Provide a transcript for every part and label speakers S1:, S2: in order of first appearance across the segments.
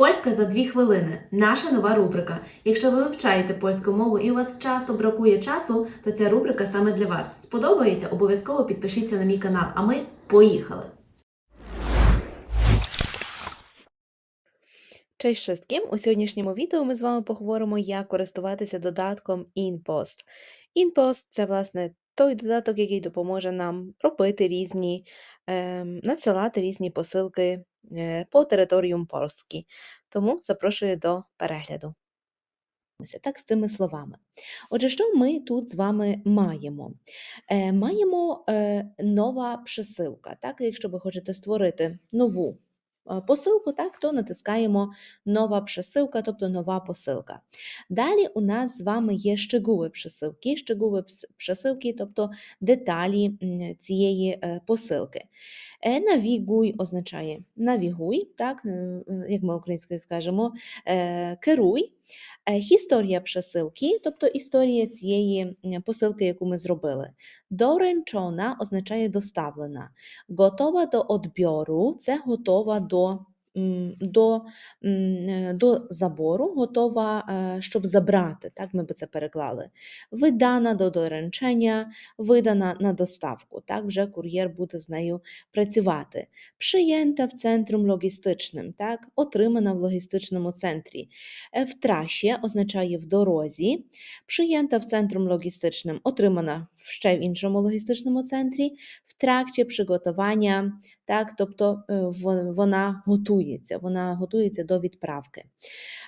S1: Польська за дві хвилини. Наша нова рубрика. Якщо ви вивчаєте польську мову і у вас часто бракує часу, то ця рубрика саме для вас. Сподобається? Обов'язково підпишіться на мій канал. А ми поїхали!
S2: Cześć wszystkim! У сьогоднішньому відео ми з вами поговоримо, як користуватися додатком InPost. InPost – це, власне, той додаток, який допоможе нам робити різні, ем, надсилати різні посилки е, по територіум Польськи. Тому запрошую до перегляду. Так, з цими словами. Отже, що ми тут з вами маємо? Е, маємо е, нова присилка. Так? Якщо ви хочете створити нову е, посилку, так, то натискаємо нова присилка, тобто нова посилка. Далі у нас з вами є щегуви присилки, щегуви присилки, тобто деталі цієї е, посилки. Е, Навігуй означає навігуй, так, е, е, як ми українською скажемо, е, керуй. Е, Історія присилки, тобто історія цієї посилки, яку ми зробили. Доренчона означає доставлена. Готова до odbioru – це готова до, до, е, до забору, готова, е, щоб забрати, так ми би це переклали. Видана до доренчення, видана на доставку. Так вже кур'єр буде з нею працювати. Przyjęta в центром логістичним, так, отримана в логістичному центрі. Е, В трасі означає в дорозі. Przyjęta в центром логістичним, отримана ще в іншому логістичному центрі. В тракті приготування, так, тобто е, вона готується, вона готується до відправки.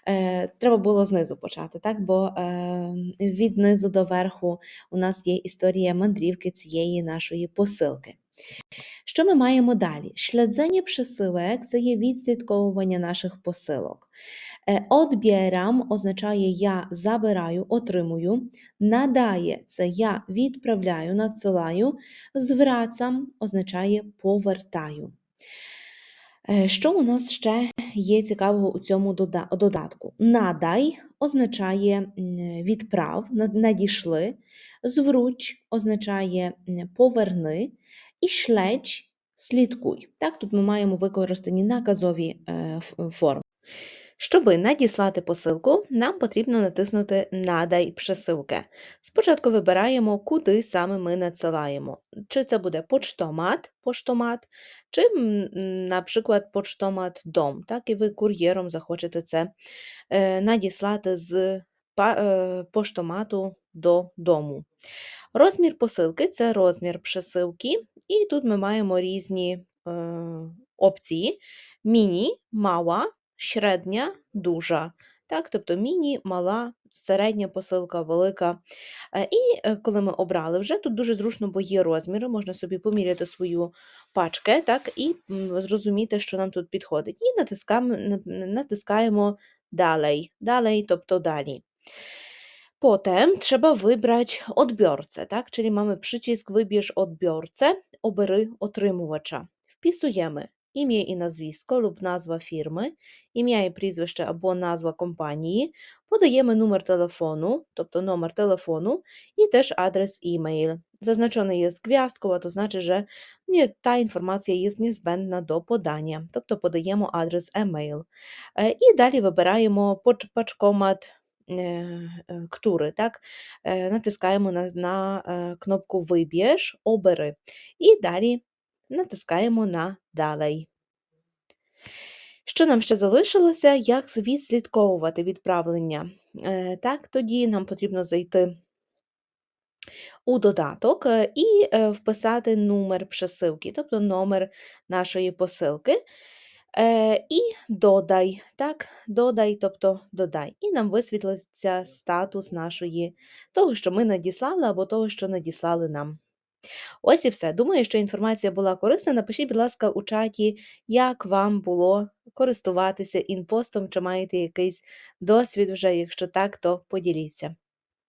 S2: Е, Треба було знизу почати, так, бо е, від низу до верху у нас є історія мандрівки цієї нашої посилки. Що ми маємо далі? Śledzenie przesyłek – це є відслідковування наших посилок. Е, Odbieram означає я забираю, отримую. Надає це я відправляю, надсилаю. Зврацам означає повертаю. Е, Що у нас ще є цікавого у цьому додатку? Надай означає відправ, над- надійшли. Звруч означає поверни. І шлеч слідкуй. Так, тут ми маємо використані наказові е, форми. Щоби надіслати посилку, нам потрібно натиснути Надай присилки. Спочатку вибираємо, куди саме ми надсилаємо. Чи це буде поштомат, поштомат, чи, наприклад, поштомат дом. Так, і ви кур'єром захочете це е, надіслати з е, поштомату до дому. Розмір посилки це розмір присилки, і тут ми маємо різні е, опції: міні, мала, середня, дуже. Так, тобто міні, мала, середня посилка, велика. Е, І е, коли ми обрали вже, тут дуже зручно, бо є розміри, можна собі поміряти свою пачку так, і зрозуміти, що нам тут підходить. І натискаємо, натискаємо «Далej», тобто далі. Potem trzeba wybrać odbiorcę, tak? Czyli mamy przycisk wybierz odbiorcę, obry отримувача. Wpisujemy imię i nazwisko lub nazwa firmy, ім'я і прізвище або назва компанії, подаємо номер телефону, тобто номер телефону, і теж адрес email. Zaznaczony jest gwiazdkowo, to znaczy, że nie, ta informacja jest niezbędna do podania, тобто подаємо адрес email. Е, І далі вибираємо е, е, ктури, так? Е, Натискаємо на, на кнопку Виб'єш, обери. І далі натискаємо на Далей. Що нам ще залишилося? Як відслідковувати відправлення? Е, Так, тоді нам потрібно зайти у додаток е, і е, вписати номер присилки, тобто номер нашої посилки. Е, І додай, так, додай, тобто додай. І нам висвітлиться статус нашої, того, що ми надіслали, або того, що надіслали нам. Ось і все. Думаю, що інформація була корисна. Напишіть, будь ласка, у чаті, як вам було користуватися інпостом, чи маєте якийсь досвід вже, якщо так, то поділіться.